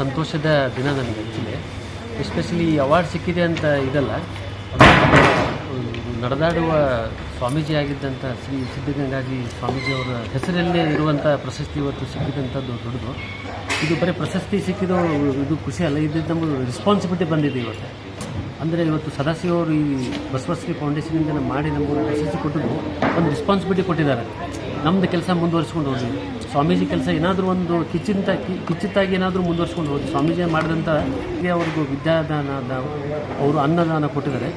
ಸಂತೋಷದ ದಿನ ನನಗೆ ಆ್ಯಕ್ಚುಲಿ ಎಸ್ಪೆಷಲಿ ಈ ಅವಾರ್ಡ್ ಸಿಕ್ಕಿದೆ ಅಂತ ಇದಲ್ಲ. ನಡೆದಾಡುವ ಸ್ವಾಮೀಜಿ ಆಗಿದ್ದಂಥ ಶ್ರೀ ಸಿದ್ಧಗಂಗಾಜಿ ಸ್ವಾಮೀಜಿಯವರ ಹೆಸರಲ್ಲೇ ಇರುವಂಥ ಪ್ರಶಸ್ತಿ ಇವತ್ತು ಸಿಕ್ಕಿದಂಥದ್ದು ದೊಡ್ಡದು. ಇದು ಬರೀ ಪ್ರಶಸ್ತಿ ಸಿಕ್ಕಿದ್ದು ಇದು ಖುಷಿ ಅಲ್ಲ, ಇದು ನಮಗೆ ರೆಸ್ಪಾನ್ಸಿಬಿಲಿಟಿ ಬಂದಿದೆ ಇವತ್ತು. ಅಂದರೆ ಇವತ್ತು ಸದಾಶಿವ ಅವರು ಈ ಬಸವಶ್ರೀ ಫೌಂಡೇಶನಿಂದ ಮಾಡಿ ನಮಗೆ ಪ್ರಶಸ್ತಿ ಕೊಟ್ಟಿದ್ದು, ಒಂದು ರೆಸ್ಪಾನ್ಸಿಬಿಲಿಟಿ ಕೊಟ್ಟಿದ್ದಾರೆ. ನಮ್ಮದು ಕೆಲಸ ಮುಂದುವರಿಸ್ಕೊಂಡು ಹೋದ್ವಿ. ಸ್ವಾಮೀಜಿ ಕೆಲಸ ಏನಾದರೂ ಒಂದು ಕಿಚ್ಚಿಂತ ಕಿ- ಕಿಚ್ಚಿತ್ತಾಗಿ ಏನಾದರೂ ಮುಂದುವರಿಸ್ಕೊಂಡು ಹೋಗಿ ಸ್ವಾಮೀಜಿ ಮಾಡಿದಂಥ ಅವ್ರಿಗೂ ವಿದ್ಯಾದಾನ ದ- ಅವರು ಅನ್ನದಾನ ಕೊಟ್ಟಿದ್ದಾರೆ.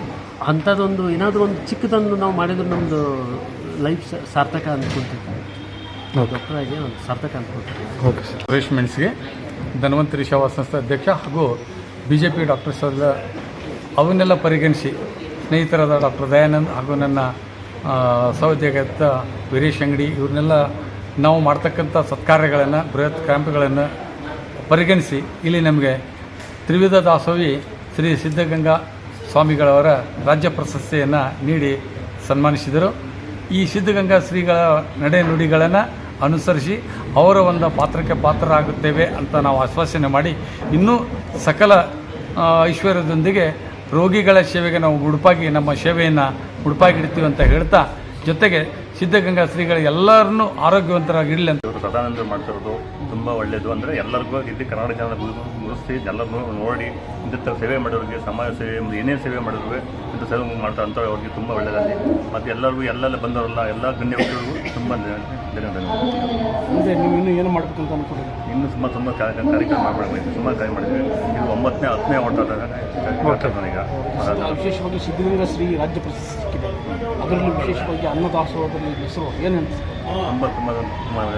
ಅಂಥದ್ದೊಂದು ಏನಾದರೂ ಒಂದು ಚಿಕ್ಕದೊಂದು ನಾವು ಮಾಡಿದ್ರೆ ನಮ್ಮದು ಲೈಫ್ ಸಾರ್ಥಕ ಅಂದ್ಕೊಳ್ತಿದ್ವಿ ಡಾಕ್ಟರ್ ಆಗಿ ಒಂದು ಸಾರ್ಥಕ ಅಂದ್ಕೊಳ್ತೀವಿ ಓಕೆ ಸರ್ ಸುರೇಶ್ ಮೆಣಸಿಗೆ ಧನ್ವಂತರಿ ಸೇವಾ ಸಂಸ್ಥೆ ಅಧ್ಯಕ್ಷ ಹಾಗೂ B J P doctor sir ಅವನ್ನೆಲ್ಲ ಪರಿಗಣಿಸಿ ಸ್ನೇಹಿತರಾದ ಡಾಕ್ಟರ್ ದಯಾನಂದ್ ಹಾಗೂ ನನ್ನ ಸಹೋದ್ಯೋಗದ ವೀರೇಶ್ ಅಂಗಡಿ, ಇವ್ರನ್ನೆಲ್ಲ ನಾವು ಮಾಡ್ತಕ್ಕಂಥ ಸತ್ಕಾರ್ಯಗಳನ್ನು, ಬೃಹತ್ ಕ್ಯಾಂಪ್ಗಳನ್ನು ಪರಿಗಣಿಸಿ ಇಲ್ಲಿ ನಮಗೆ ತ್ರಿವಿಧ ದಾಸೋಹಿ ಶ್ರೀ ಸಿದ್ಧಗಂಗಾ ಸ್ವಾಮಿಗಳವರ ರಾಜ್ಯ ಪ್ರಶಸ್ತಿಯನ್ನು ನೀಡಿ ಸನ್ಮಾನಿಸಿದರು. ಈ ಸಿದ್ಧಗಂಗಾ ಶ್ರೀಗಳ ನಡೆ ನುಡಿಗಳನ್ನು ಅನುಸರಿಸಿ ಅವರ ಒಂದು ಪಾತ್ರಕ್ಕೆ ಪಾತ್ರರಾಗುತ್ತೇವೆ ಅಂತ ನಾವು ಆಶ್ವಾಸನೆ ಮಾಡಿ, ಇನ್ನೂ ಸಕಲ ಐಶ್ವರ್ಯದೊಂದಿಗೆ ರೋಗಿಗಳ ಸೇವೆಗೆ ನಾವು ಉಡುಪಾಗಿ ನಮ್ಮ ಸೇವೆಯನ್ನು ಮುಡುಪಾಗಿಡ್ತೀವಿ ಅಂತ ಹೇಳ್ತಾ ಜೊತೆಗೆ ಸಿದ್ಧಗಂಗಾ ಶ್ರೀಗಳು ಎಲ್ಲರನ್ನೂ ಆರೋಗ್ಯವಂತರಾಗಿರಲಿ ಅಂತ. ಇವರು ಸದಾನಂದ ಮಾಡ್ತಿರೋದು ತುಂಬ ಒಳ್ಳೆಯದು ಅಂದರೆ ಎಲ್ಲರಿಗೂ ಇಲ್ಲಿ ಕರ್ನಾಟಕ ಜನರ ಮುಗಿಸಿ ಎಲ್ಲರನ್ನೂ ನೋಡಿ ಇಂಥ ಸೇವೆ ಮಾಡೋರಿಗೆ, ಸಮಾಜ ಸೇವೆ ಏನೇ ಸೇವೆ ಮಾಡಿದ್ರು ಇಂಥ ಸೇವೆ ಮಾಡ್ತಾರೆ ಅಂತ ಅವ್ರಿಗೆ ತುಂಬ ಒಳ್ಳೆಯದಾಗಿ ಮತ್ತು ಎಲ್ಲರಿಗೂ ಎಲ್ಲೆಲ್ಲ ಬಂದವರಲ್ಲ, ಎಲ್ಲ ಗಣ್ಯ ವ್ಯಕ್ತಿಗಳಿಗೂ ತುಂಬ ಮುಂದೆ ನೀವು ಇನ್ನೂ ಏನು ಮಾಡಬೇಕು ಅಂತ ಅನ್ಕೊಂಡಿದ್ದೀರಿ? ಇನ್ನೂ ತುಂಬ ತುಂಬ ಕಾರ್ಯಕ್ರಮ ಮಾಡಬೇಕು. ಸುಮಾರು ಕಾರ್ಯ ಮಾಡಿದ್ವಿ ಇದು ಒಂಬತ್ತನೇ ಹತ್ತನೇ ನನಗೆ ನಾವು ವಿಶೇಷವಾಗಿ ಸಿದ್ಧಗಂಗಾ ಶ್ರೀ ರಾಜ್ಯ ಪ್ರಶಸ್ತಿ ಸಿಕ್ಕಿದೆ. ಅದರಲ್ಲೂ ವಿಶೇಷವಾಗಿ ಅನ್ನದಾಸೋಹದಲ್ಲಿ ಹೆಸರು ಏನಂತ ತುಂಬ ತುಂಬ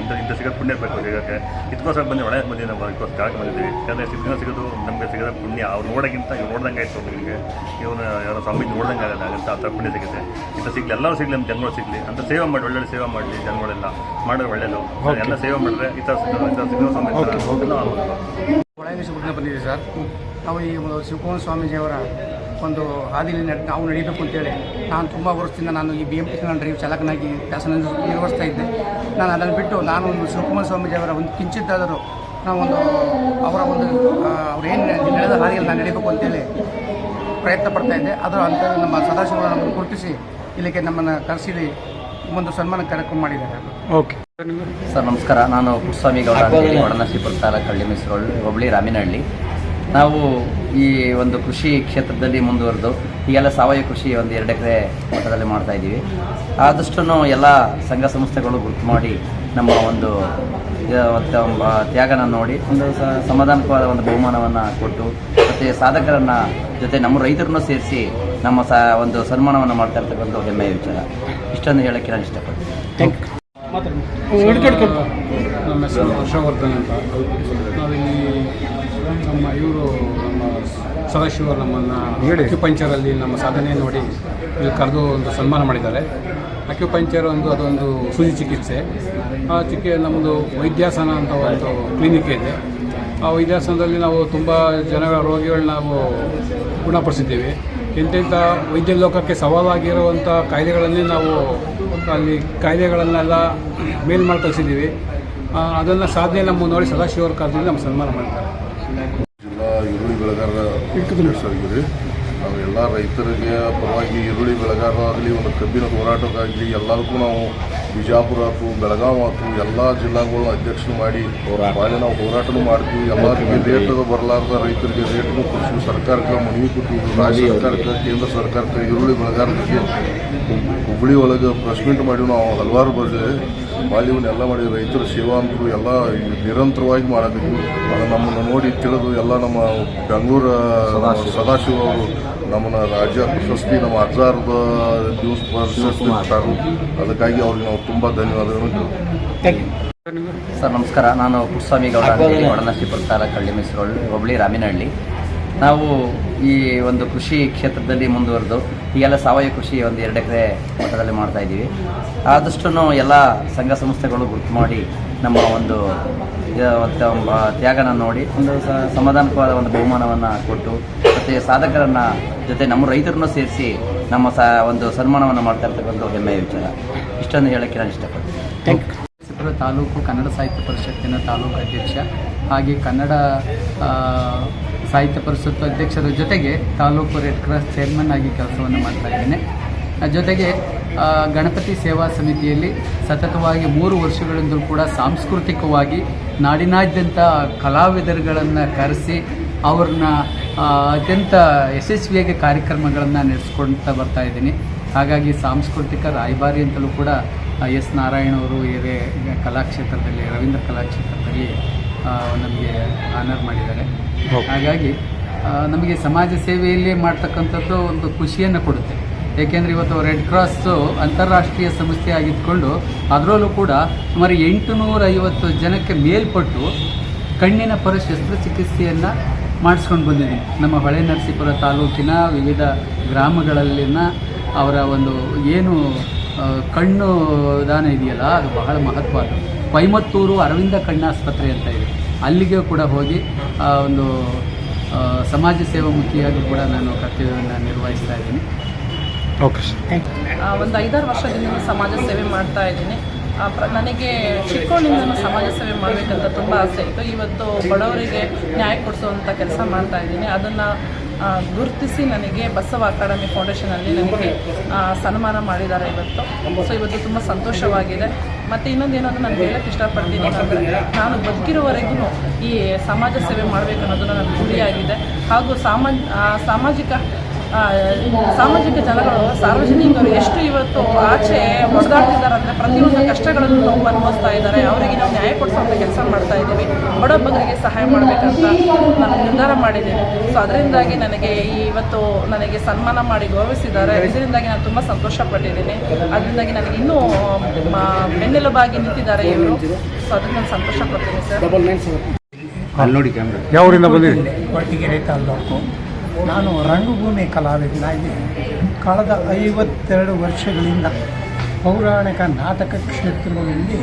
ಇಂಥ ಇಂಥ ಸಿಗೋದು ಪುಣ್ಯ ಬೇಕು ಸಿಗೋಕ್ಕೆ. ಇದಕ್ಕೋಸ್ಕರ ಬಂದು ಒಳಗೆ ಬಂದು ನಾವು ಇದಕ್ಕೋಸ್ಕರ ಕಾರಕ್ಕೆ ಬಂದಿದ್ದೀವಿ ಯಾಕಂದರೆ ಸಿದ್ಧ ಸಿಗೋದು ನಮಗೆ ಸಿಗೋದ ಪುಣ್ಯ ಅವ್ರು ನೋಡೋಕ್ಕಿಂತ ಇವ್ರು ನೋಡ್ದಂಗೆ ಆಯ್ತು ನಿಮಗೆ ಇವನು ಯಾರೋ ಸ್ವಾಮಿ ನೋಡ್ದಂಗೆ ಆಗಲ್ಲ ಅಂತ ಆ ಥರ ಪುಣ್ಯ ಸಿಗುತ್ತೆ. ಇಂಥ ಸಿಗಲಿ ಎಲ್ಲರೂ ಸಿಗಲಿ ನಮ್ಮ ಜನಗಳು ಸಿಗಲಿ. ಅಂತ ಸೇವೆ ಮಾಡಿ ಒಳ್ಳೊಳ್ಳೆ ಸೇವೆ ಮಾಡಲಿ ಜನಗಳೆಲ್ಲ. ಮಾಡಿದ್ರೆ ಒಳ್ಳೆಯದು ಎಲ್ಲ ಸೇವೆ ಮಾಡಿದ್ರೆ ಈ ಥರ ಸಿದ್ಧ ಸಿದ್ಧ ಸ್ವಾಮಿ ಒಳಗೆ. ಬಂದಿದೆ ಸರ್. ನಾವು ಈ ಶಿವಕುಮಾರ ಸ್ವಾಮೀಜಿಯವರ ಒಂದು ಹಾದಿಯಲ್ಲಿ ನಡೆ ನಾವು ನಡೀಬೇಕು ಅಂತೇಳಿ ನಾನು ತುಂಬ ವರ್ಷದಿಂದ ನಾನು ಈ ಬಿ ಎಂ ಪಿ ನಾನು ಡ್ರೈವ್ ಚಾಲಕನಾಗಿ ಕೆಲಸ ನಿರ್ವಹಿಸ್ತಾ ಇದ್ದೆ. ನಾನು ಅದನ್ನು ಬಿಟ್ಟು ನಾನು ಒಂದು ಶಿವಕುಮಾರ ಸ್ವಾಮೀಜಿಯವರ ಒಂದು ಕಿಂಚಿತ್ತಾದರೂ ನಾವೊಂದು ಅವರ ಒಂದು ಅವ್ರು ಏನು ನಡೆದ ಹಾದಿಯಲ್ಲಿ ನಾನು ನಡೀಬೇಕು ಅಂತೇಳಿ ಪ್ರಯತ್ನ ಪಡ್ತಾ ಇದ್ದೆ. ಅದರ ಅಂತ ನಮ್ಮ ಸದಾಶಿವ ನಮ್ಮನ್ನು ಗುರುತಿಸಿ ಇಲ್ಲಿಗೆ ನಮ್ಮನ್ನು ಕರೆಸಿ ಒಂದು ಸನ್ಮಾನ ಕಾರ್ಯಕ್ರಮ ಮಾಡಿದ್ದಾರೆ. ಓಕೆ. ಸರ್ ನಮಸ್ಕಾರ. ನಾನು ಪುಟ್ಟಸ್ವಾಮಿ ಗೌಡ ಅಂತೇಳಿ ಒಡನರಸೀಪುರ ತಾಲೂಕು ಹಳ್ಳಿ ಮಿಸ್ರೋಳ್ಳಿ ಹೋಬಳಿ ರಾಮಿನಹಳ್ಳಿ. ನಾವು ಈ ಒಂದು ಕೃಷಿ ಕ್ಷೇತ್ರದಲ್ಲಿ ಮುಂದುವರೆದು ಈಗೆಲ್ಲ ಸಾವಯವ ಕೃಷಿ ಒಂದು ಎರಡು ಎಕರೆ ಮಟ್ಟದಲ್ಲಿ ಮಾಡ್ತಾ ಇದ್ದೀವಿ. ಆದಷ್ಟು ಎಲ್ಲ ಸಂಘ ಸಂಸ್ಥೆಗಳು ಗುರುತು ಮಾಡಿ ನಮ್ಮ ಒಂದು ತ್ಯಾಗನ ನೋಡಿ ಒಂದು ಸಮಾಧಾನಕರವಾದ ಸಮಾಧಾನಕವಾದ ಒಂದು ಬಹುಮಾನವನ್ನು ಕೊಟ್ಟು ಮತ್ತು ಸಾಧಕರನ್ನು ಜೊತೆ ನಮ್ಮ ರೈತರನ್ನು ಸೇರಿಸಿ ನಮ್ಮ ಸ ಒಂದು ಸನ್ಮಾನವನ್ನು ಮಾಡ್ತಾ ಇರ್ತಕ್ಕಂಥ ಹೆಮ್ಮೆಯ ವಿಚಾರ. ಇಷ್ಟೊಂದು ಹೇಳೋಕ್ಕೆ ನಾನು ಇಷ್ಟಪಡ್ತೀನಿ. ಥ್ಯಾಂಕ್ ಯು ನಮ್ಮ ಹೆಸರು ಹರ್ಷವರ್ಧನ್ ಅಂತ. ನಾವಿಲ್ಲಿ ನಮ್ಮ ಇವರು ಸದಾಶಿವ ನಮ್ಮನ್ನು ಅಕ್ಯುಪಂಚರಲ್ಲಿ ನಮ್ಮ ಸಾಧನೆ ನೋಡಿ ಇಲ್ಲಿ ಕರೆದು ಒಂದು ಸನ್ಮಾನ ಮಾಡಿದ್ದಾರೆ. ಅಕ್ಯುಪಂಚರ್ ಒಂದು ಅದೊಂದು ಸೂಜಿ ಚಿಕಿತ್ಸೆ. ಆ ಚಿಕಿ ನಮ್ಮದು ವೈದ್ಯಾಸನ ಅಂತ ಒಂದು ಕ್ಲಿನಿಕ್ ಇದೆ. ಆ ವೈದ್ಯಾಸನದಲ್ಲಿ ನಾವು ತುಂಬ ಜನಗಳ ರೋಗಿಗಳನ್ನ ನಾವು ಗುಣಪಡಿಸಿದ್ದೀವಿ. ಎಂತೆಂಥ ವೈದ್ಯ ಲೋಕಕ್ಕೆ ಸವಾಲಾಗಿರುವಂಥ ಕಾಯಿಲೆಗಳನ್ನೇ ನಾವು ಅಲ್ಲಿ ಕಾಯಿಲೆಗಳನ್ನೆಲ್ಲ ಮೇಲ್ ಮಾಡಿ ಕಳಿಸಿದ್ದೀವಿ ಅದನ್ನು ಸಾಧನೆ ನಮ್ಮ ನೋಡಿ ಸದಾಶಿವರ ಕಾಲದಲ್ಲಿ ನಮ್ಮ ಸನ್ಮಾನ ಮಾಡಿದ್ದಾರೆ. ಈರುಳ್ಳಿ ಬೆಳೆಗಾರರ ಅಧ್ಯಕ್ಷರಾಗಿದ್ದೀವಿ ನಾವು ಎಲ್ಲ ರೈತರಿಗೆ ಪರವಾಗಿ ಈರುಳ್ಳಿ ಬೆಳೆಗಾರರಾಗಲಿ ಒಂದು ಕಬ್ಬಿನ ಹೋರಾಟಕ್ಕಾಗಲಿ ಎಲ್ಲರಿಗೂ ನಾವು ಬಿಜಾಪುರ ಆಯ್ತು ಬೆಳಗಾವಿ ಆಯ್ತು ಎಲ್ಲ ಜಿಲ್ಲಾಗಳು ಅಧ್ಯಕ್ಷರು ಮಾಡಿ ಬಾಳೆ ನಾವು ಹೋರಾಟನೂ ಮಾಡ್ತೀವಿ. ಎಲ್ಲರಿಗೆ ರೇಟ್ ಬರಲಾರ್ದ ರೈತರಿಗೆ ರೇಟ್ನು ಕೊಡ್ತೀವಿ ಸರ್ಕಾರಕ್ಕೆ ಮನವಿ ಕೊಟ್ಟಿವಿ ರಾಜ್ಯ ಸರ್ಕಾರಕ್ಕೆ ಕೇಂದ್ರ ಸರ್ಕಾರಕ್ಕೆ ಈರುಳ್ಳಿ ಬೆಳೆಗಾರರಿಗೆ. ಹುಬ್- ಹುಬ್ಬಳ್ಳಿ ಒಳಗೆ ಪ್ರೆಸ್ ಮೀಟ್ ಮಾಡಿ ನಾವು ಹಲವಾರು ಬಂದಿದೆ ಮಾಡಿ ಎಲ್ಲ ಮಾಡಿದ್ರು ರೈತರು ಸೇವಾ ಅಂತೂ ಎಲ್ಲ ನಿರಂತರವಾಗಿ ಮಾಡಬೇಕು. ಅದು ನಮ್ಮನ್ನು ನೋಡಿ ತಿಳಿದು ಎಲ್ಲ ನಮ್ಮ ಬೆಂಗಳೂರು ಸದಾಶಿವ. ಅವರು ನಮ್ಮನ್ನು ರಾಜ್ಯ ಪ್ರಶಸ್ತಿ ನಮ್ಮ ಹಜಾರದ ದಿವಸ ಪ್ರಶಸ್ತಿ ಕೊಟ್ಟರು. ಅದಕ್ಕಾಗಿ ಅವ್ರಿಗೆ ನಾವು ತುಂಬ ಧನ್ಯವಾದಗಳನ್ನು. ಸರ್ ನಮಸ್ಕಾರ. ನಾನು ಕುಸ್ವಾಮಿ ಗೌಡ ಅಂತೇಳಿ ಒಡನರಸೀಪುರ ತಾಲೂಕು ಹಳ್ಳಿ ಮಿಸ್ರೋಳ್ ಹೋಬಳಿ ರಾಮಿನಹಳ್ಳಿ. ನಾವು ಈ ಒಂದು ಕೃಷಿ ಕ್ಷೇತ್ರದಲ್ಲಿ ಮುಂದುವರೆದು ಈಗೆಲ್ಲ ಸಾವಯವ ಕೃಷಿ ಒಂದು ಎರಡು ಎಕರೆ ಮಟ್ಟದಲ್ಲಿ ಮಾಡ್ತಾ ಇದ್ದೀವಿ. ಆದಷ್ಟು ಎಲ್ಲ ಸಂಘ ಸಂಸ್ಥೆಗಳು ಗುರುತು ಮಾಡಿ ನಮ್ಮ ಒಂದು ತ್ಯಾಗನ ನೋಡಿ ಒಂದು ಸ- ಸಮಾಧಾನಕವಾದ ಒಂದು ಬಹುಮಾನವನ್ನು ಕೊಟ್ಟು ಮತ್ತು ಸಾಧಕರನ್ನು ಜೊತೆ ನಮ್ಮ ರೈತರನ್ನು ಸೇರಿಸಿ ನಮ್ಮ ಸ ಒಂದು ಸನ್ಮಾನವನ್ನು ಮಾಡ್ತಾ ಇರ್ತಕ್ಕಂಥ ಹೆಮ್ಮೆಯ ವಿಚಾರ. ಇಷ್ಟೊಂದು ಹೇಳೋಕ್ಕೆ ನಾನು ಇಷ್ಟಪಡ್ತೀನಿ. ಥ್ಯಾಂಕ್ ಯು ತಾಲೂಕು ಕನ್ನಡ ಸಾಹಿತ್ಯ ಪರಿಷತ್ತಿನ ತಾಲೂಕು ಅಧ್ಯಕ್ಷ ಹಾಗೆ ಕನ್ನಡ ಸಾಹಿತ್ಯ ಪರಿಷತ್ತು ಅಧ್ಯಕ್ಷರ ಜೊತೆಗೆ ತಾಲೂಕು ರೆಡ್ ಕ್ರಾಸ್ ಚೇರ್ಮನ್ ಆಗಿ ಕೆಲಸವನ್ನು ಮಾಡ್ತಾ ಇದ್ದೇನೆ. ಜೊತೆಗೆ ಗಣಪತಿ ಸೇವಾ ಸಮಿತಿಯಲ್ಲಿ ಸತತವಾಗಿ ಮೂರು ವರ್ಷಗಳಿಂದಲೂ ಕೂಡ ಸಾಂಸ್ಕೃತಿಕವಾಗಿ ನಾಡಿನಾದ್ಯಂತ ಕಲಾವಿದರುಗಳನ್ನು ಕರೆಸಿ ಅವ್ರನ್ನ ಅತ್ಯಂತ ಯಶಸ್ವಿಯಾಗಿ ಕಾರ್ಯಕ್ರಮಗಳನ್ನು ನಡೆಸ್ಕೊಳ್ತಾ ಬರ್ತಾ ಇದ್ದೀನಿ. ಹಾಗಾಗಿ ಸಾಂಸ್ಕೃತಿಕ ರಾಯಭಾರಿ ಅಂತಲೂ ಕೂಡ ಎಸ್ ನಾರಾಯಣ ಅವರು ಹಿರೇ ಕಲಾಕ್ಷೇತ್ರದಲ್ಲಿ ರವೀಂದ್ರ ಕಲಾಕ್ಷೇತ್ರದಲ್ಲಿ ನಮಗೆ ಆನರ್ ಮಾಡಿದ್ದಾರೆ. ಹಾಗಾಗಿ ನಮಗೆ ಸಮಾಜ ಸೇವೆಯಲ್ಲಿ ಮಾಡ್ತಕ್ಕಂಥದ್ದು ಒಂದು ಖುಷಿಯನ್ನು ಕೊಡುತ್ತೆ. ಏಕೆಂದರೆ ಇವತ್ತು ರೆಡ್ ಕ್ರಾಸ್ ಅಂತಾರಾಷ್ಟ್ರೀಯ ಸಂಸ್ಥೆ ಆಗಿದ್ಕೊಂಡು ಅದರಲ್ಲೂ ಕೂಡ ಸುಮಾರು ಎಂಟುನೂರ ಐವತ್ತು ಜನಕ್ಕೆ ಮೇಲ್ಪಟ್ಟು ಕಣ್ಣಿನ ಪರ ಶಸ್ತ್ರಚಿಕಿತ್ಸೆಯನ್ನು ಮಾಡಿಸ್ಕೊಂಡು ಬಂದಿದ್ದೀನಿ ನಮ್ಮ ಹೊಳೆ ನರಸೀಪುರ ತಾಲೂಕಿನ ವಿವಿಧ ಗ್ರಾಮಗಳಲ್ಲಿನ ಅವರ ಒಂದು ಏನು ಕಣ್ಣು ದಾನ ಇದೆಯಲ್ಲ, ಅದು ಬಹಳ ಮಹತ್ವದ ಕೊಯಮತ್ತೂರು ಅರವಿಂದ ಕಣ್ಣಾಸ್ಪತ್ರೆ ಅಂತ ಇದೆ. ಅಲ್ಲಿಗೆ ಕೂಡ ಹೋಗಿ ಒಂದು ಸಮಾಜ ಸಮಾಜ ಸೇವಾಮುಖಿಯಾಗಿ ಕೂಡ ನಾನು ಕರ್ತವ್ಯವನ್ನು ನಿರ್ವಹಿಸ್ತಾ ಇದ್ದೀನಿ. Okay sir. ಒಂದು ಐದಾರು ವರ್ಷದಿಂದ ಸಮಾಜ ಸೇವೆ ಮಾಡ್ತಾ ಇದ್ದೀನಿ. ನನಗೆ ಚಿಕ್ಕವಳಿಂದನೂ ಸಮಾಜ ಸೇವೆ ಮಾಡಬೇಕಂತ ತುಂಬ ಆಸೆ ಇತ್ತು. ಇವತ್ತು ಬಡವರಿಗೆ ನ್ಯಾಯ ಕೊಡಿಸುವಂಥ ಕೆಲಸ ಮಾಡ್ತಾ ಇದ್ದೀನಿ. ಅದನ್ನು ಗುರುತಿಸಿ ನನಗೆ ಬಸವ ಅಕಾಡೆಮಿ ಫೌಂಡೇಶನಲ್ಲಿ ನನಗೆ ಆ, ಸನ್ಮಾನ ಮಾಡಿದ್ದಾರೆ ಇವತ್ತು. ಸೊ ಇವತ್ತು ತುಂಬ ಸಂತೋಷವಾಗಿದೆ. ಮತ್ತು ಇನ್ನೊಂದು ಏನಂದ್ರೆ ನಾನು ಹೇಳಕ್ಕೆ ಇಷ್ಟಪಡ್ತೀನಿ ಅಂದರೆ ನಾನು ಬದುಕಿರೋವರೆಗೂ ಈ ಸಮಾಜ ಸೇವೆ ಮಾಡಬೇಕು ಅನ್ನೋದು ನನ್ನ ಗುರಿಯಾಗಿದೆ. ಹಾಗೂ ಸಾಮಾಜ ಸಾಮಾಜಿಕ ಸಾಮಾಜಿಕ ಜನಗಳು ಸಾರ್ವಜನಿಕರು ಎಷ್ಟು ಇವತ್ತು ಆಚೆ ಹೊಡೆದಾಡ್ತಿದ್ದಾರೆ ಅಂದರೆ ಪ್ರತಿಯೊಂದು ಕಷ್ಟಗಳನ್ನು ನಾವು ಅನುಭವಿಸ್ತಾ ಇದ್ದಾರೆ ಅವರಿಗೆ ನಾವು ನ್ಯಾಯ ಕೊಡಿಸುವಂಥ ಕೆಲಸ ಮಾಡ್ತಾ ಇದ್ದೀವಿ ಬಡ ಸಹಾಯ ಮಾಡಬೇಕಂತ ನಾನು ನಿರ್ಧಾರ ಮಾಡಿದ್ದೀನಿ. ಸೊ ಅದರಿಂದಾಗಿ ನನಗೆ ಈ ಇವತ್ತು ನನಗೆ ಸನ್ಮಾನ ಮಾಡಿ ಗೌರವಿಸಿದ್ದಾರೆ. ಇದರಿಂದಾಗಿ ನಾನು ತುಂಬ ಸಂತೋಷ ಪಟ್ಟಿದ್ದೀನಿ. ಅದರಿಂದಾಗಿ ನನಗೆ ಇನ್ನೂ ಬೆನ್ನೆಲುಬಾಗಿ ನಿಂತಿದ್ದಾರೆ ಇವರು. ಸೊ ಅದಕ್ಕೆ ನಾನು ಸಂತೋಷ ಪಡ್ತೀನಿ ಸರ್ ಅಲ್ಲಿ ನೋಡಿ ಕ್ಯಾಮ್ರಾ ಯಾವ ಊರಿಂದ ಬಂದಿರಿ ಕೊಟ್ಟಿಗೆರೆ ತಾಲೂಕು. ನಾನು ರಂಗಭೂಮಿ ಕಲಾವಿದನಾಗಿ ಕಳೆದ ಐವತ್ತೆರಡು ವರ್ಷಗಳಿಂದ ಪೌರಾಣಿಕ ನಾಟಕ ಕ್ಷೇತ್ರದಲ್ಲಿ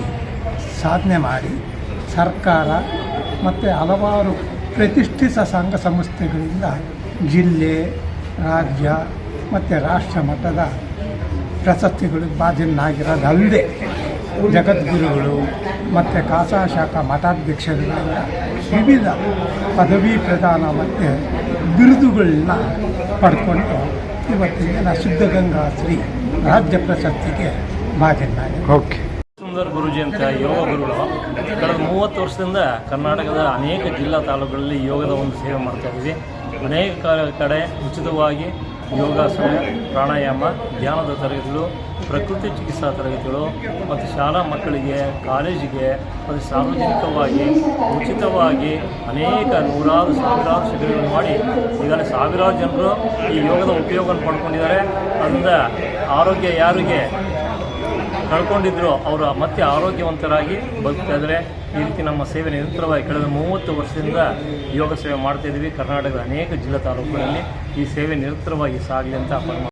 ಸಾಧನೆ ಮಾಡಿ ಸರ್ಕಾರ ಮತ್ತು ಹಲವಾರು ಪ್ರತಿಷ್ಠಿತ ಸಂಘ ಸಂಸ್ಥೆಗಳಿಂದ ಜಿಲ್ಲೆ, ರಾಜ್ಯ ಮತ್ತು ರಾಷ್ಟ್ರ ಮಟ್ಟದ ಪ್ರಶಸ್ತಿಗಳಿಗೆ ಬಾಧ್ಯನಾಗಿರೋದಲ್ಲದೆ ಜಗದ್ಗುರುಗಳು ಮತ್ತು ಖಾಸಾ ಶಾಖಾ ಮಠಾಧ್ಯಕ್ಷರುಗಳಿಂದ ವಿವಿಧ ಪದವಿ ಪ್ರದಾನ ಮತ್ತು ಬಿರುದುಗಳನ್ನ ಪಡ್ಕೊಂಡು ಇವತ್ತಿನ ನಾನು ಸಿದ್ಧಗಂಗಾ ಶ್ರೀ ರಾಜ್ಯ ಪ್ರಶಸ್ತಿಗೆ ಭಾಜನನಾಗಿದೆ ಓಕೆ ಸುಂದರ್ ಗುರುಜಿ ಅಂತ ಯೋಗ ಗುರುಗಳು. ಕಳೆದ ಮೂವತ್ತು ವರ್ಷದಿಂದ ಕರ್ನಾಟಕದ ಅನೇಕ ಜಿಲ್ಲಾ ತಾಲೂಕುಗಳಲ್ಲಿ ಯೋಗದ ಒಂದು ಸೇವೆ ಮಾಡ್ತಾ ಇದ್ದೀವಿ ಅನೇಕ ಕಡೆ ಉಚಿತವಾಗಿ ಯೋಗಾಸನ ಪ್ರಾಣಾಯಾಮ, ಧ್ಯಾನದ ತರಗತಿಗಳು, ಪ್ರಕೃತಿ ಚಿಕಿತ್ಸಾ ತರಗತಿಗಳು ಮತ್ತು ಶಾಲಾ ಮಕ್ಕಳಿಗೆ, ಕಾಲೇಜಿಗೆ ಮತ್ತು ಸಾರ್ವಜನಿಕವಾಗಿ, ಉಚಿತವಾಗಿ ಅನೇಕ ನೂರಾರು ಸಾವಿರಾರು ಶಿಬಿರಗಳನ್ನು ಮಾಡಿ ಈಗಾಗಲೇ ಸಾವಿರಾರು ಜನರು ಈ ಯೋಗದ ಉಪಯೋಗವನ್ನು ಪಡ್ಕೊಂಡಿದ್ದಾರೆ. ಅದರಿಂದ ಆರೋಗ್ಯ ಯಾರಿಗೆ? ಕಳ್ಕೊಂಡಿದ್ರು, ಅವರು ಮತ್ತೆ ಆರೋಗ್ಯವಂತರಾಗಿ ಬದುಕ್ತಾ ಇದ್ರೆ ಈ ರೀತಿ ನಮ್ಮ ಸೇವೆ ನಿರಂತರವಾಗಿ ಕಳೆದ ಮೂವತ್ತು ವರ್ಷದಿಂದ ಯೋಗ ಸೇವೆ ಮಾಡ್ತಾ ಇದ್ದೀವಿ. ಕರ್ನಾಟಕದ ಅನೇಕ ಜಿಲ್ಲಾ ತಾಲೂಕುಗಳಲ್ಲಿ ಈ ಸೇವೆ ನಿರಂತರವಾಗಿ ಸಾಗಲಿ ಅಂತ